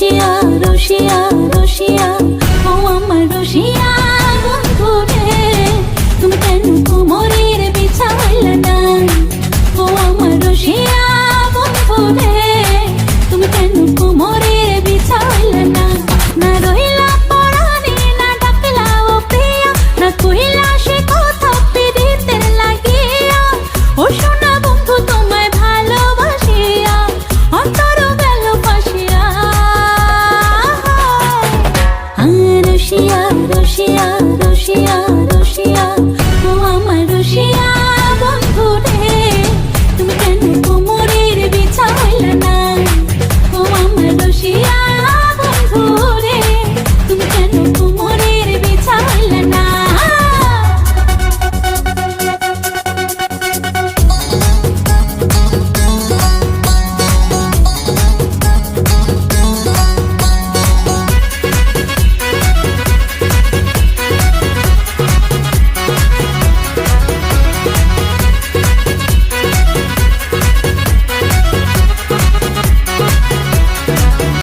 রসিয়া রসিয়া রসিয়া ও আমার রসিয়া বন্ধু রে তুমি কেন কোমরের বিছা হইলা না ও খুশিয়ারা